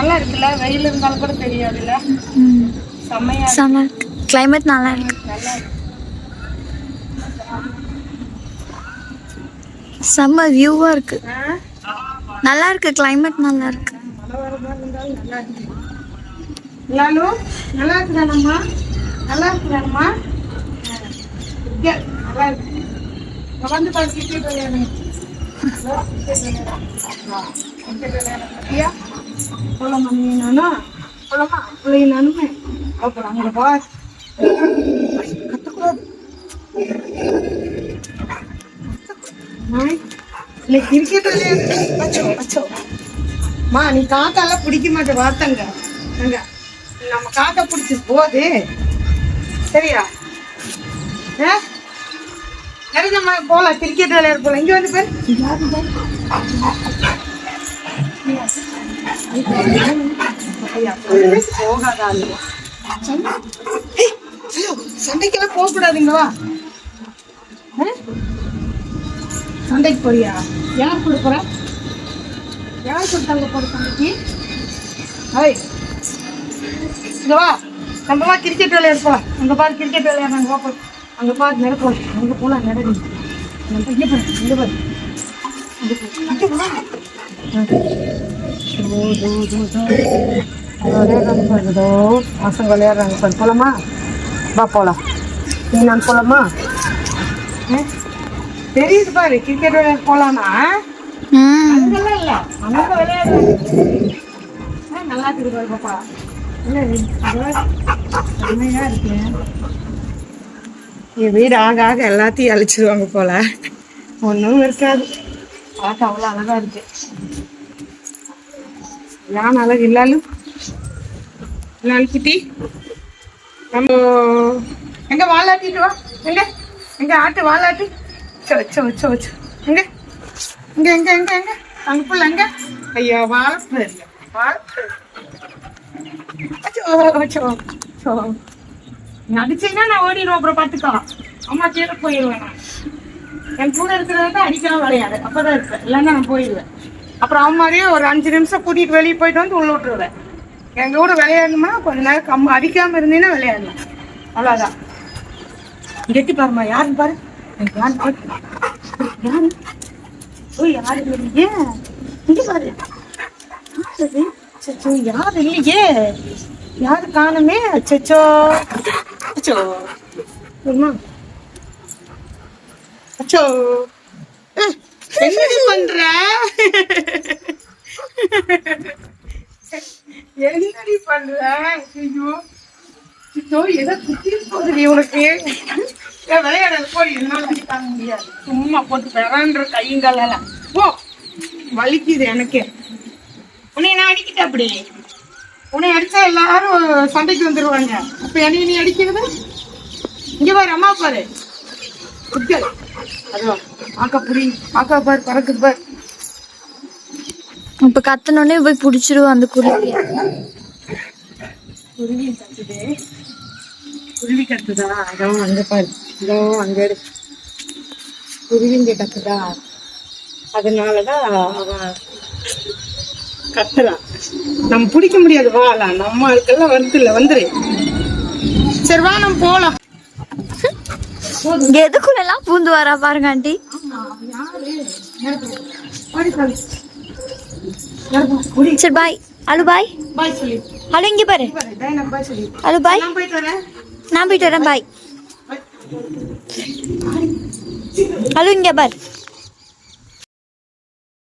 நல்லா இருக்குல்ல? வெயில் இருந்தாலும் கூட தெரியாதுல்ல? செம்மையா. செம்ம கிளைமேட் நல்லா இருக்கு. செம்ம வியூவா இருக்கு? நல்லா இருக்கு. கிளைமேட் நல்லா இருக்கு. லாலு நல்லா இருக்குதானம்மா நல்லா இருக்குதானம்மா நல்லா இருக்கு. வந்து பாரு கிரிக்கெட் விளையாடுங்க இதோ, நீ பிள்ளைங்க இல்லை கிரிக்கெட் விளையாடு மா நீ காக்காலாம் பிடிக்க மாட்டே. வார்த்தங்க அங்க நம்ம காக்கா பிடிச்சி போகுது சரியா? ஆ? சரிங்கம்மா போகலாம் கிரிக்கெட் விளையாட போகலாம் இங்கே வந்து பேர். போகாதா சண்டைக்கெல்லாம் போகக்கூடாதுங்க வா ஆ? சண்டைக்கு போறியா? யார் கூட போற? யார் கொடுத்தாங்க போற சண்டைக்கு? ஹாய். இங்க வா. நம்ம வா கிரிக்கெட் விளையாட போலாம். அங்க பாரு கிரிக்கெட் விளையாடுறாங்க. அங்க பாரு. நட போலாம் அங்க போலாம் நடடி நம்ம இங்க பாரு இங்க பாரு. விளையாடுறாங்க சார் ஏதோ பசங்க விளையாடுறாங்க சார் போலாமா வா போலாம் நீ நான் போலாமா தெரியுது பாரு கிரிக்கெட் விளையாட போலாமா அங்கெல்லாம் இல்ல விளையாடுறாங்க நல்லா இருக்குது பாப்பா இருக்கு என் வீடு ஆக ஆக எல்லாத்தையும் அழிச்சிருவாங்க போல. ஒன்றும் இருக்காது. பார்க்க அவ்வளோ அழகா இருக்கு. யான் அழகு? இல்லாலும் இல்லாலும் குட்டி? நம்ம எங்க வாலாட்டிட்டு வா. எங்க? எங்க ஆட்டு வாழாட்டி வச்சோ வச்சோ வச்சோ வச்சோ எங்க? எங்க எங்க எங்க எங்க அங்க புள்ள எங்க ஐயா வாழைப்பு வாழைப்பு நடிச்சீங்கன்னா நான் ஓடிடுவேன் அப்புறம் பார்த்துக்கோ அம்மா கீழே போயிடுவேன் நான். என் கூட இருக்கிறத அடிக்காம விளையாடு அப்பதான் இருப்பேன். இல்லைன்னா நான் போயிடுவேன். அப்புறம் அவன் மாதிரியே ஒரு அஞ்சு நிமிஷம் கூட்டிட்டு வெளியே போயிட்டு வந்து உள்ள விட்டுருவேன். எங்க கூட விளையாடணுமா கொஞ்ச நேரம் கம்ம அடிக்காம இருந்தீங்கன்னா விளையாடலாம். அவ்வளோதான் கெட்டி பாருமா யாருன்னு பாரு. எனக்கு யாரு பாரு யாரு? ஓ யாரு இல்லையே பாரு. யாரு யாரு? இல்லையே யாரு காணுமே? அச்சச்சோ. அச்சோ அம்மா அச்சோ அஹ், என்னடி பண்ற? என்னடி பண்ற? ஐயோ. ஐயோ ஏதோ குத்தி போகுதுடி உனக்கு. ஏன் விளையாட போய் என்னால தாங்க முடியாது. சும்மா போட்டு பெறான்ற கையங்காலெல்லாம் போ. வலிக்குது எனக்கு. உன்னை நான் அடிக்கிட்ட அப்படி. உன்னை அடிச்சா எல்லாரும் சண்டைக்கு வந்துருவாங்க. அப்ப என்னைய நீ அடிக்கிறது? இங்க பாரு அம்மா பாரு. குத்தல் அதோ ஆக்கா புரி ஆக்கா பாரு பறக்குது பாரு. இப்ப கத்தனோடனே போய் புடிச்சிருவோம் அந்த குருவிய குருவி கத்துது. குருவி கத்துதா? அதோ அங்க பாரு. இதோ அங்க. குருவிங்க கத்துதா? அதனாலதான் அவன் கத்துறான் நம்ம பிடிக்க முடியாது வாலா. நம்ம ஆட்கள்லாம் வருது இல்ல வந்துரு. சரி வா நம்ம போலாம். எதுக்குள்ளெல்லாம் பூந்து வரா பாருங்க ஆண்டி. சரி பாய் அலு பாய் அலு இங்க பாரு. பாய் அலு பாய் நான் போயிட்டு வரேன் நான் போயிட்டு வரேன் பாய் அலு இங்க பாரு.